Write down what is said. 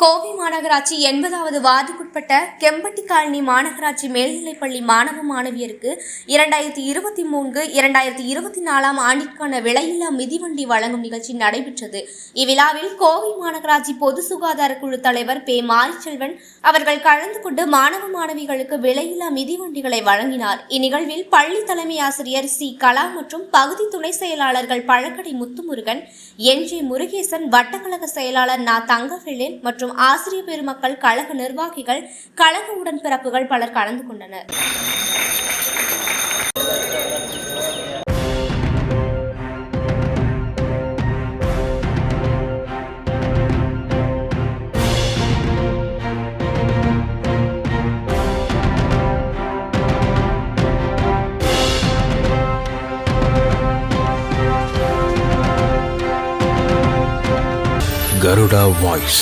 கோவை மாநகராட்சி எண்பதாவது உட்பட்ட கெம்பட்டி காலனி மாநகராட்சி மேல்நிலைப்பள்ளி மாணவ மாணவியருக்கு இரண்டாயிரத்தி இருபத்தி மூன்று இரண்டாயிரத்தி இருபத்தி நாலாம் ஆண்டிற்கான விலையில்லா மிதிவண்டி வழங்கும் நிகழ்ச்சி நடைபெற்றது. இவ்விழாவில் கோவை மாநகராட்சி பொது சுகாதார குழு தலைவர் பே மாரிச்செல்வன் அவர்கள் கலந்து கொண்டு மாணவ மாணவிகளுக்கு விலையில்லா மிதிவண்டிகளை வழங்கினார். இந்நிகழ்வில் பள்ளி தலைமை ஆசிரியர் சி. கலா மற்றும் பகுதி துணை செயலாளர்கள் பழக்கடை முத்துமுருகன் என். ஜே. முருகேசன் வட்டக்கழக செயலாளர் நா. தங்கவேலன் மற்றும் ஆசிரியர் பெருமக்கள் கழக நிர்வாகிகள் கழக உடன்பிறப்புகள் பலர் கலந்து கொண்டனர். Garuda Voice